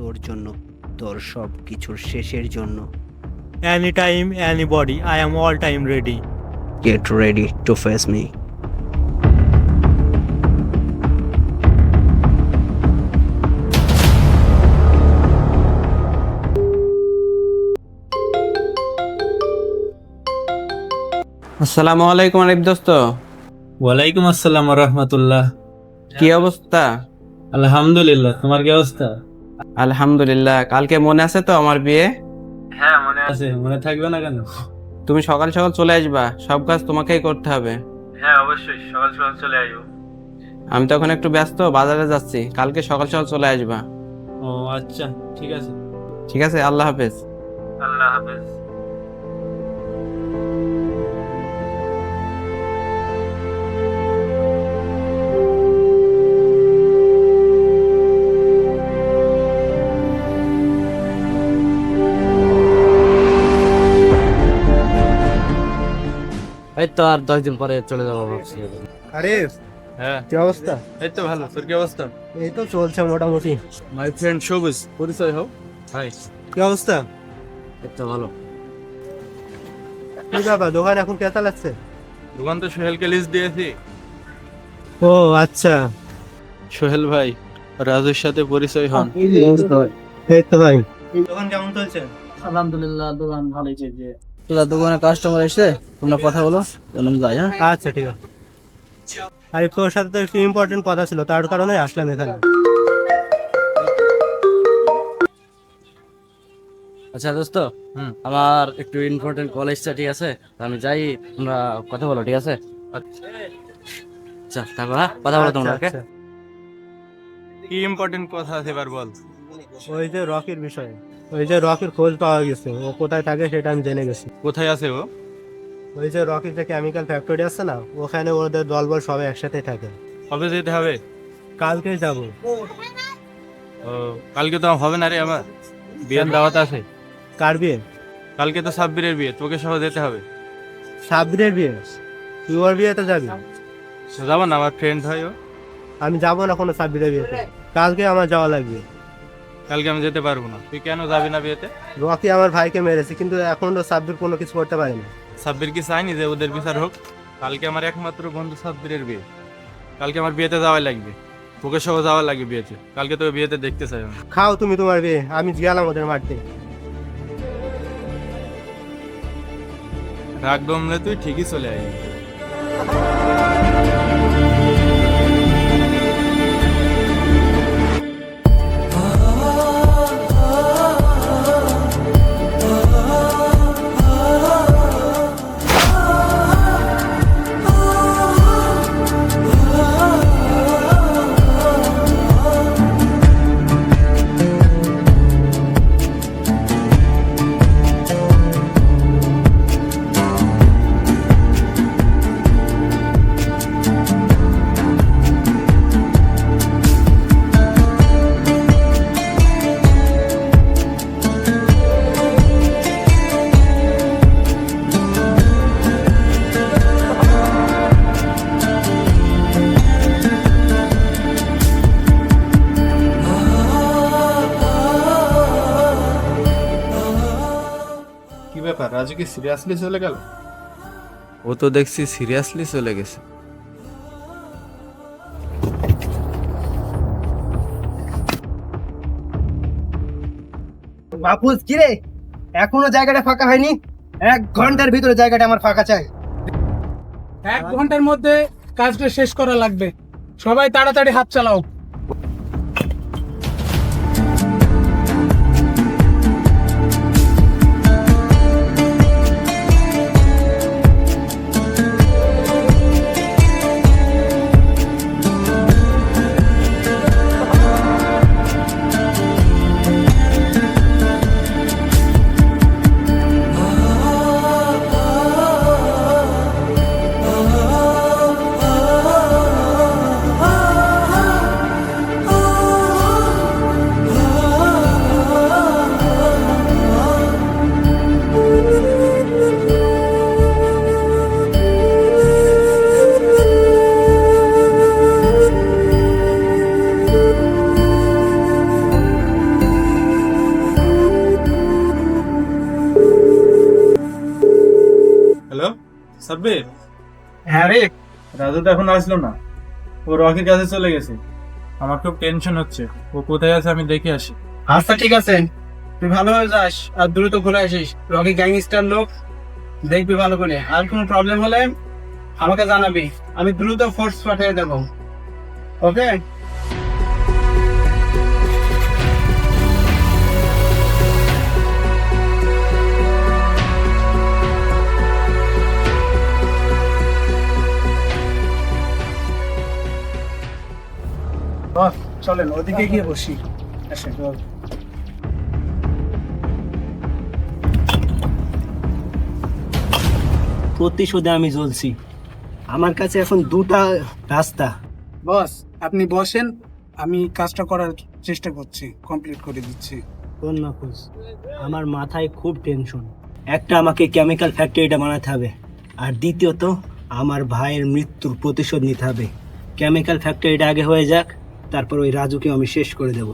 তোর জন্য তোর সব কিছুর শেষের জন্য। Anytime, body I am all time ready get ready to face me আসসালামু আলাইকুম আরিফ দোস্ত। ওয়ালাইকুম আসসালাম রহমতুল্লাহ। কি অবস্থা? আলহামদুলিল্লাহ তোমার কি অবস্থা? আলহামদুলিল্লাহ। কালকে মনে আছে তো আমার বিয়ে? হ্যাঁ মনে আছে। মনে থাকবে না কেন? তুমি সকাল সকাল চলে আসবা। সব কাজ তোমাকেই করতে হবে। হ্যাঁ অবশ্যই। সকাল সকাল চলে আসব। আমি তখন একটু ব্যস্ত বাজারে যাচ্ছি। কালকে সকাল সকাল চলে আসবা। ও আচ্ছা। ঠিক আছে। ঠিক আছে আল্লাহ হাফেজ। আল্লাহ হাফেজ। তো আর দশ দিন পরে চলে যাব ভাবছি। আরে হ্যাঁ। কি অবস্থা? এই তো ভালো তোর কি অবস্থা? এই তো চলছে মোটামুটি। মাই ফ্রেন্ড সবুজ পরিচয় হোক হাই কি অবস্থা? এই তো ভালো। কি ব্যাপার দোকান এখন কেতা লাগছে দোকান তো সোহেলকে লিস্ট দিয়েছি। ও আচ্ছা। সোহেল ভাই রাজুর সাথে পরিচয় হন। এই তো ভাই। দোকান কেমন চলছে? আলহামদুলিল্লাহ দোকান ভালোই চলছে। তোরা দোকানে কাস্টমার এসে তোমরা কথা বলো আমি যাই হ্যাঁ? আচ্ছা ঠিক আছে। আরে তোর সাথে তো একটু ইম্পর্টেন্ট কথা ছিল তার কারণে আসলাম এখানে। আচ্ছা দোস্ত হুম। আমার একটু ইম্পর্টেন্ট কলেজটা ঠিক আছে? আমি যাই তোমরা কথা বলো ঠিক আছে? আচ্ছা তারপর হ্যাঁ কথা বলো তোমরা আচ্ছা, okay? আচ্ছা। কি ইম্পর্টেন্ট কথা আছে এবার বল? ওই যে রকির বিষয়ে। ওই যে রকির খোঁজ পাওয়া গেছে। ও কোথায় থাকে সেটা আমি জেনে গেছি। কোথায় আছে ও? ওই যে রকির যে কেমিক্যাল ফ্যাক্টরি আছে না ওখানে ওদের দলবল সবাই একসাথে থাকে। কবে যেতে হবে? কালকে যাব। ও কালকে তো হবে না রে আমার। বিয়ের দাওয়াত আছে। কার বিয়ে? কালকে তো সাব্বিরের বিয়ে তোকে সহ যেতে হবে। সাবরির বিয়ে? তুই ওর বিয়েতে যাবি? যাব না আমার ফ্রেন্ড হয় ও। আমি যাব না কোনো সাবরির বিয়েতে। কালকে আমার যাওয়া লাগবে। কালকে আমি যেতে পারব না। তুই কেন যাবি না বিয়েতে? রকি আমার ভাইকে মেরেছে কিন্তু এখন তো সাব্বির কোনো কিছু করতে পারেনি সাব্বির কি চাইনি যে ওদের বিচার হোক? কালকে আমার একমাত্র বন্ধু সাব্বিরের বিয়ে। কালকে আমার বিয়েতে যাওয়াই লাগবে। তোকে সহ যাওয়া লাগবে বিয়েতে। কালকে তোকে বিয়েতে দেখতে চাই আমি। খাও তুমি তোমার বিয়ে আমি গেলাম ওদের মাঠে রাগ দমলে তুই ঠিকই চলে আসবি রাজু কি সিরিয়াসলি চলে গেল? ও তো দেখছি সিরিয়াসলি চলে গেছে। বাপুস কিরে? এখনও জায়গাটা ফাঁকা হয়নি? এক ঘণ্টার ভিতরে জায়গাটা আমার ফাঁকা চাই। এক ঘণ্টার মধ্যে কাজটা শেষ করা লাগবে। সবাই তাড়াতাড়ি হাত চালাও। সাব্বির হ্যাঁ রে রাজু তো এখন আসলো না। ও রকির কাছে চলে গেছে। আমার খুব টেনশন হচ্ছে। ও কোথায় আছে আমি দেখে আসি। আচ্ছা ঠিক আছে। তুই ভালো হয়ে যাস আর দ্রুত ঘুরে আসিস। রকি গ্যাংস্টার লোক দেখবি ভালো করে। আর কোনো প্রবলেম হলে আমাকে জানাবি। আমি দ্রুত ফোর্স পাঠিয়ে দেবো। ওকে চলেন ওদিকে গিয়ে বসি। আসেন। প্রতিশোধে আমি জ্বলছি। আমার কাছে এখন দুটা রাস্তা। বস আপনি বসেন আমি কাজটা করার চেষ্টা করছি কমপ্লিট করে দিচ্ছি। কোন নাকুজ আমার মাথায় খুব টেনশন একটা আমাকে কেমিক্যাল ফ্যাক্টরিটা বানাতে হবে। আর দ্বিতীয়ত আমার ভাইয়ের মৃত্যুর প্রতিশোধ নিতে হবে। কেমিক্যাল ফ্যাক্টরিটা আগে হয়ে যাক। তারপর ওই রাজুকে আমি শেষ করে দেব।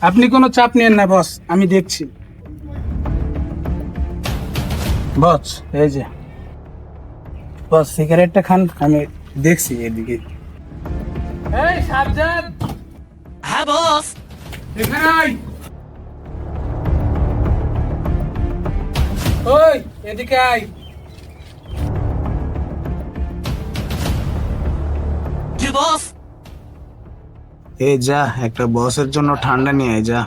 আপনি কোনো চাপ নেন না বস। আমি দেখছি। বস এই যে। বস সিগারেটটা খান আমি দেখছি এদিকে। এই সাবধান। হ্যাঁ বস। এখানে আয়। ওই এদিকে আয়। এ যা একটা বসের জন্য ঠান্ডা নিয়ে যা।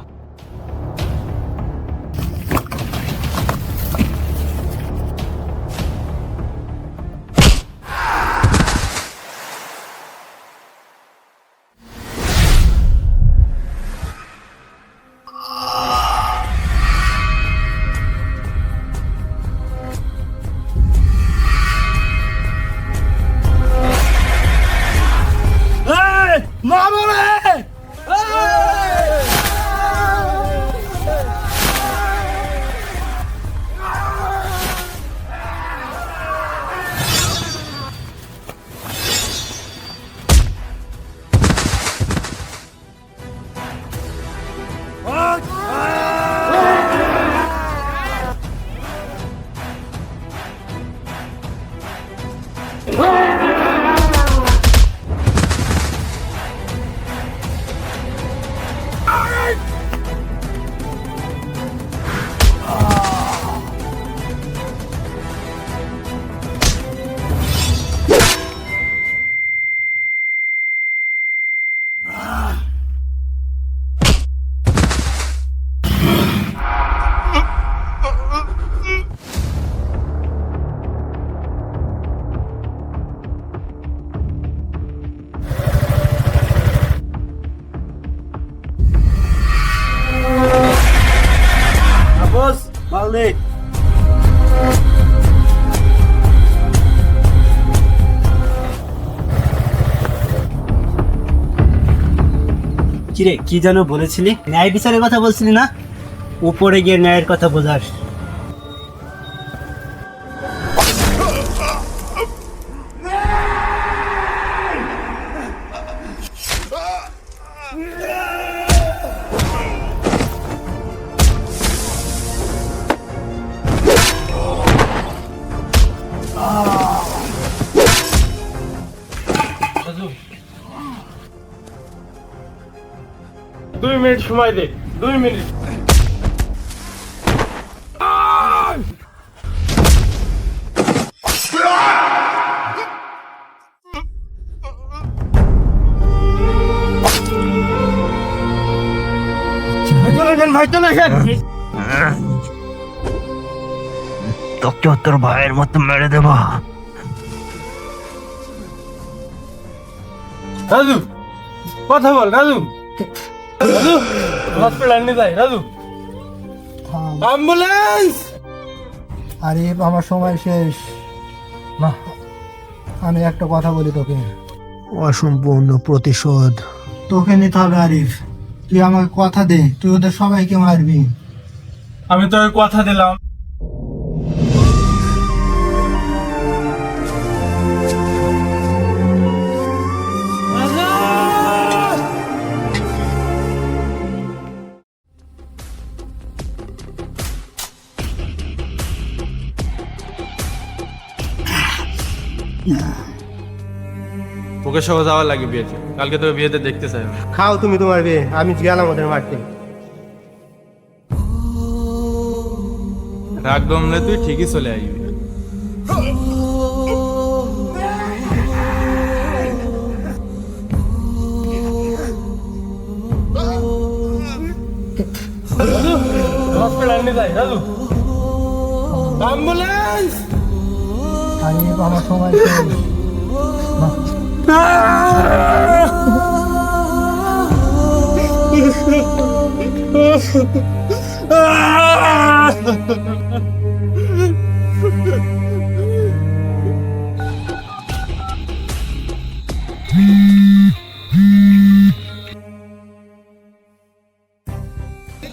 কিরে কি যেন বলেছিলি? ন্যায় বিচারের কথা বলছিলি না? উপরে গিয়ে ন্যায়ের কথা বোঝাস। তোকে তোর ভাইয়ের মতো মেরে দেবো। রাজু কথা বল রাজু। রাজু হসপিটাল নিয়ে যাই রাজু। অ্যাম্বুলেন্স আরে আমার সময় শেষ। না। আমি একটা কথা বলি তোকে। অসম্পূর্ণ প্রতিশোধ। তোকে নিতে হবে আরিফ। তুই আমাকে কথা দে তুই ওদের সবাইকে মারবি। আমি তোকে কথা দিলাম। ওকে সহ যাওয়া লাগে বিয়েতে কালকে তোকে বিয়েতে দেখতে চাই আমি। খাও তুমি তোমার বিয়ে আমি গেলাম ওদের মারতে রাগ দমলে তুই ঠিকই চলে আসবি। আমার সময় শেষ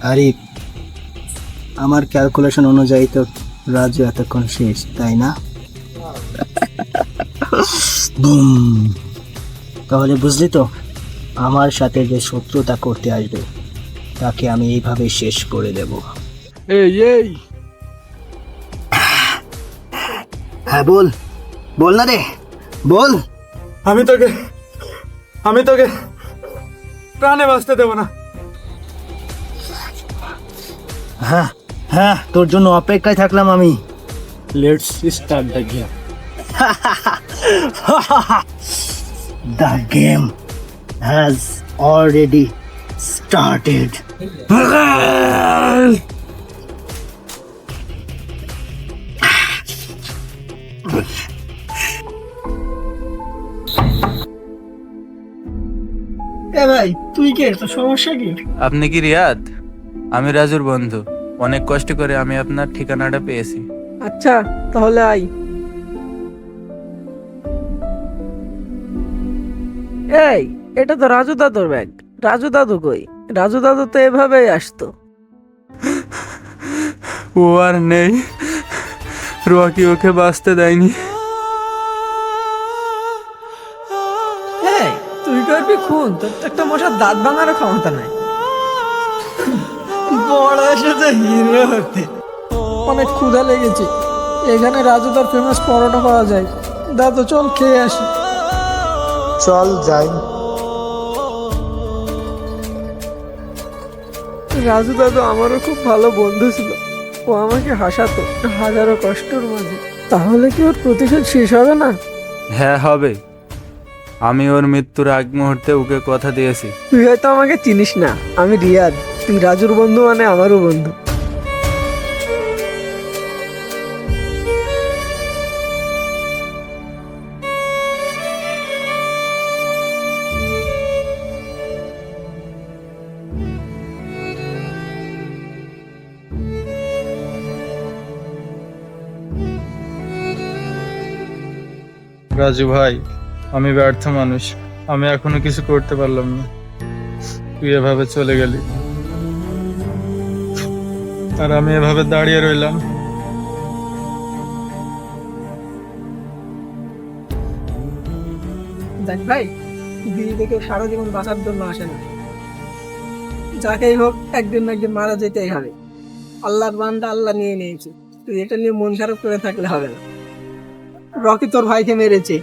আরে আমার ক্যালকুলেশন অনুযায়ী তো রাজু এতক্ষণ শেষ তাই না? বুম। তাহলে বুঝলি তো আমার সাথে যে শত্রুতা করতে আসবে তাকে আমি এইভাবে শেষ করে দেব। এই এই। হ্যাঁ বল। বল না রে বল। আমি তোকে আমি তোকে প্রাণে বাঁচতে দেবো না। হ্যাঁ হ্যাঁ তোর জন্য অপেক্ষায় থাকলাম আমি। Let's start the game The game has already started. এ ভাই তুই কে? তোর সমস্যা কি? আপনি কি রিয়াদ? আমি রাজুর বন্ধু। অনেক কষ্ট করে আমি আপনার ঠিকানাটা পেয়েছি। আচ্ছা তাহলে আই এই এটা তো রাজু দাদুর ব্যাগ। রাজু দাদু কই? রাজু দাদু তো এভাবেই আসতো। ও আর নেই। রোয়াকি ওকে বাঁচতে দেয়নি? এই তুই করবি খুন? তোর তো একটা মশার দাঁত ভাঙারও ক্ষমতা নাই। বড় এসেছে হিরো হতে। অনেক ক্ষুধা লেগেছে। এখানে রাজুদার ফেমাস পরোটা পাওয়া যায়। দাদু চল খেয়ে আসি। চল যাই। রাজু দাদু আমারও খুব ভালো বন্ধু ছিল। ও আমাকে হাসাতো হাজারো কষ্টর মাঝে। তাহলে কি ওর প্রতিশোধ শেষ হবে না? হ্যাঁ হবে। আমি ওর মৃত্যুর আগ মুহূর্তে ওকে কথা দিয়েছি। তুই হয়তো আমাকে চিনিস না। আমি রিয়াদ। তুই রাজুর বন্ধু মানে আমারও বন্ধু। রাজু ভাই, আমি ব্যর্থ মানুষ। আমি এখনও কিছু করতে পারলাম না। তুই এভাবে চলে গেলি। আর আমি এভাবে দাঁড়িয়ে রইলাম। দেখ ভাই বিয়ে থেকে সারা জীবন বাঁচার জন্য আসে না। যাকেই হোক একদিন না একদিন মারা যেতেই হবে। আল্লাহর বান্দা আল্লাহ নিয়ে নিয়েছে। তুই এটা নিয়ে মন খারাপ করে থাকলে হবে না। রকি তোর ভাইকে মেরেছে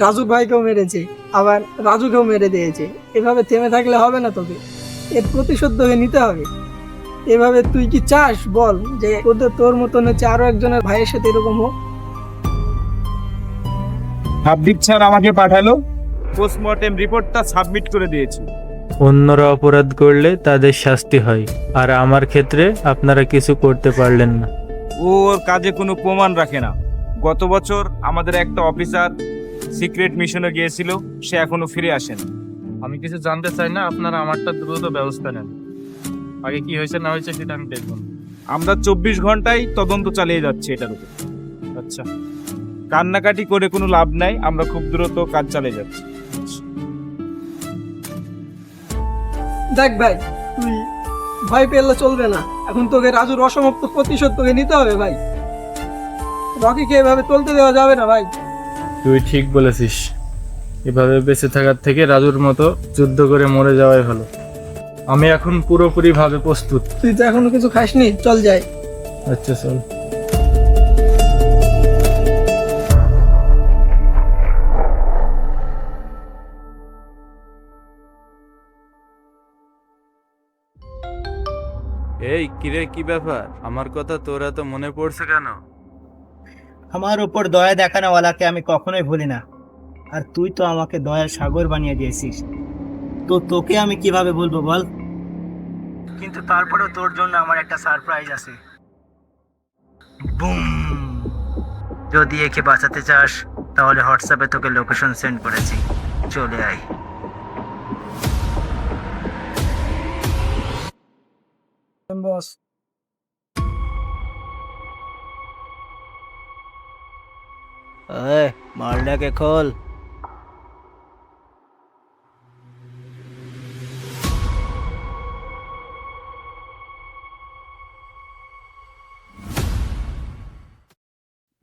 রাজুর ভাইকেও মেরেছে আবার রাজুকেও মেরে দিয়েছে। এভাবে থেমে থাকলে হবে না তোকে এর প্রতিশোধ তোকে নিতে হবে। এভাবে তুই কি চাস? বল যে তোদের তোর মতন হচ্ছে আরও একজনের ভাইয়ের সাথে এরকম হোক। হাবডিক স্যার আমাকে পাঠালো। পোস্টমর্টেম রিপোর্টটা সাবমিট করে দিয়েছি। অন্যরা অপরাধ করলে তাদের শাস্তি হয় আর আমার ক্ষেত্রে আপনারা কিছু করতে পারলেন না। ও ওর কাজে কোনো প্রমাণ রাখে না। গত বছর আমাদের একটা অফিসার সিক্রেট মিশনে গিয়েছিল সে এখনও ফিরে আসেনি। আমি কিছু জানতে চাই না আপনারা আমারটা দ্রুত ব্যবস্থা নেন। আগে কি হয়েছে না হয়েছে সেটা আমি দেখব। আমরা চব্বিশ ঘন্টায় তদন্ত চালিয়ে যাচ্ছি এটার উপর। আচ্ছা। কান্নাকাটি করে কোনো লাভ নাই আমরা খুব দ্রুত কাজ চালিয়ে যাচ্ছি। দেখ ভাই তুই ভয় পেলে চলবে না। এখন তোকে রাজুর অসমাপ্ত প্রতিশোধ তোকে নিতে হবে ভাই। রকিকে এভাবে চলতে দেওয়া যাবে না ভাই। তুই ঠিক বলেছিস। এভাবে বেঁচে থাকার থেকে রাজুর মতো যুদ্ধ করে মরে যাওয়াই ভালো আমি এখন পুরোপুরি ভাবে প্রস্তুত। তুই তো এখনও কিছু খাসনি চল যাই। আচ্ছা চল। এই কিরে কি ব্যাপার? আমার কথা তোরা তো মনে পড়ছে কেন? আমার উপর দয়া দেখানোওয়ালাকে আমি কখনোই ভুলি না। আর তুই তো আমাকে দয়ার সাগর বানিয়ে দিয়েছিস। তো তোকে আমি কীভাবে বলব বল? কিন্তু তারপরেও তোর জন্য আমার একটা সারপ্রাইজ আছে। বুম! যদি একে বাঁচাতে চাস, তাহলে হোয়াটসঅ্যাপে তোকে লোকেশন সেন্ড করেছি। চলে আয়। বস মালটাকে খোল।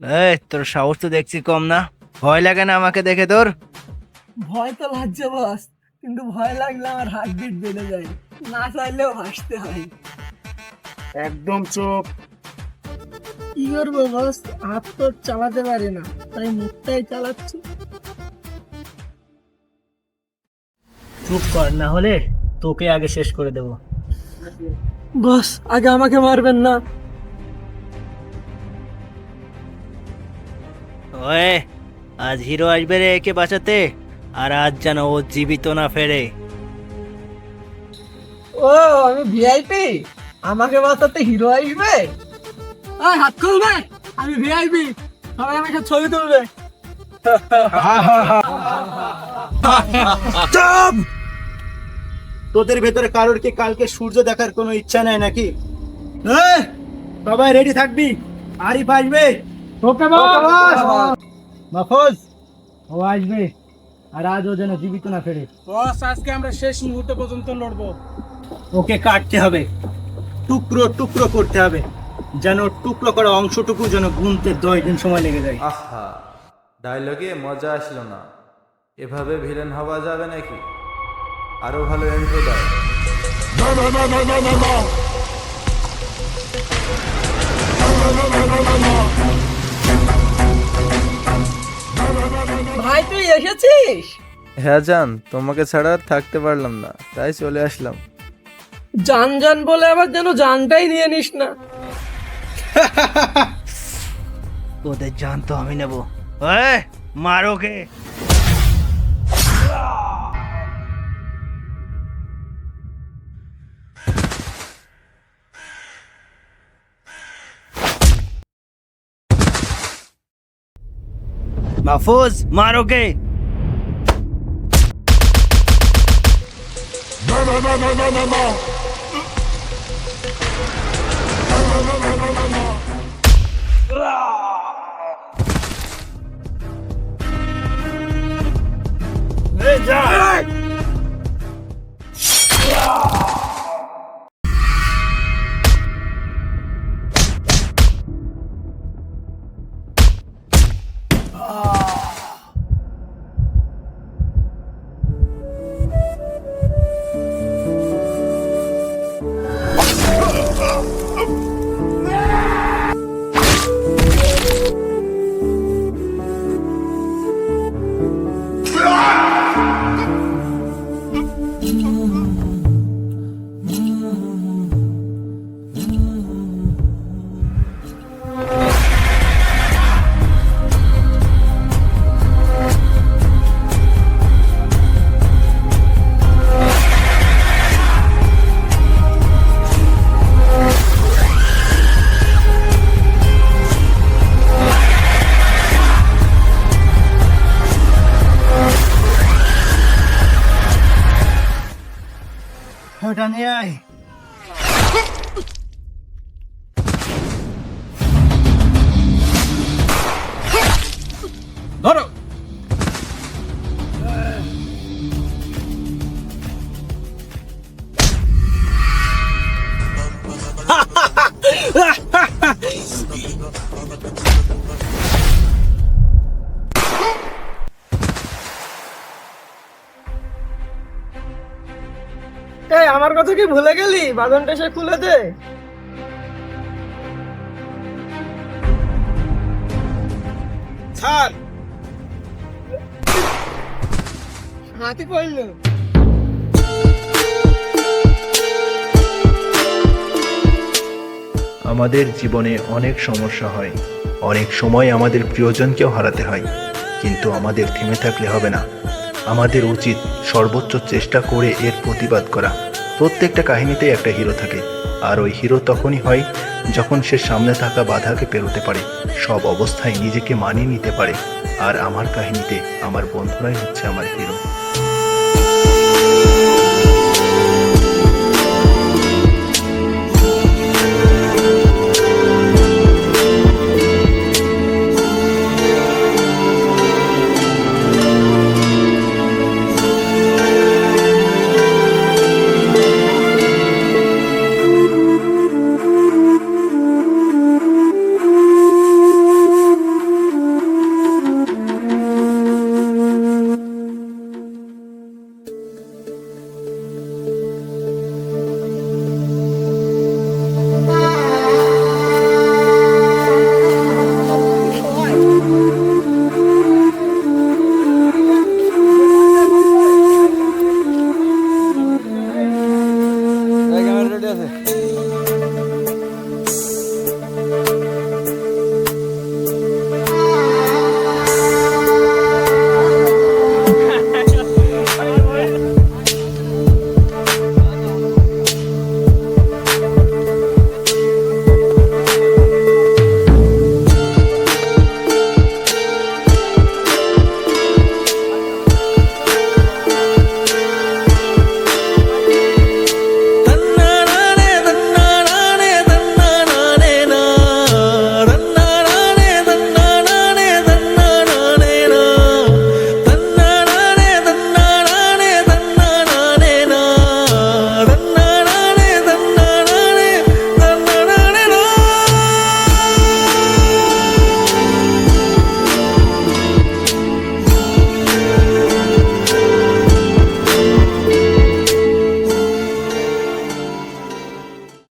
এই তোর সাহস তো দেখছি কম না। ভয় লাগে না আমাকে দেখে তোর? ভয় তো লাগছে বস কিন্তু ভয় লাগলে আমার হার্ট বিট বেড়ে যায়। না চাইলেও হাসতে হয়। একদম চুপ। কি করব বস হাত তো চালাতে পারি না তাই মুখটাই চালাচ্ছি। চুপ কর না হলে তোকে আগে শেষ করে দেব। বস আগে আমাকে মারবেন না। ওয়ে আজ হিরো আসবে রে একে বাঁচাতে আর আজ যেন ও জীবিত না ফেরে। ও আমি ভিআইপি আমাকে বাঁচাতে হিরো আসবে? আয় হাত খুলবে? আমি ভিআইপি সবাই আমাকে ছবি তুলবে। তোদের ভেতরে কারোর কি কালকে সূর্য দেখার কোনো ইচ্ছা নেই নাকি? সবাই রেডি থাকবি? আরিফ আসবে। ওকে বস। ও আসবে। আর আজ ও যেন জীবিত না ফেরে। বস আজকে আমরা শেষ মুহূর্ত পর্যন্ত লড়বো। ওকে কাটতে হবে। টুকরো টুকরো করতে হবে। যেন টুকরো করা অংশটুকু যেন গুনতে দশ দিন সময় লেগে যায়। আহা ডায়লগে মজা আসলো না। এভাবে ভিলেন হওয়া যাবে নাকি? আরও ভালো এন্ট্রো দাও। ভাই তুই এসেছিস? হ্যাঁ জান তোমাকে ছাড়া আর থাকতে পারলাম না তাই চলে আসলাম। জান জান বলে আবার যেন জানটাই নিয়ে নিস না। তোদের জান তো আমি নেব। মারো কে মাহফুজ মারো কে ওটা কথা কি ভুলে গেলি? বাদনটা সে খুলে দে। ছাড়। পড়ল। আমাদের জীবনে অনেক সমস্যা হয়। অনেক সময় আমাদের প্রিয়জনকেও হারাতে হয়। কিন্তু আমাদের থেমে থাকলে হবে না। আমাদের উচিত সর্বোচ্চ চেষ্টা করে এর প্রতিবাদ করা। প্রত্যেকটা কাহিনীতে একটা হিরো থাকে। আর ওই হিরো তখনই হয় যখন সে সামনে থাকা বাধাকে পেরোতে পারে। সব অবস্থায় নিজেকে মানিয়ে নিতে পারে। আর আমার কাহিনীতে আমার বন্ধুরাই হচ্ছে আমার হিরো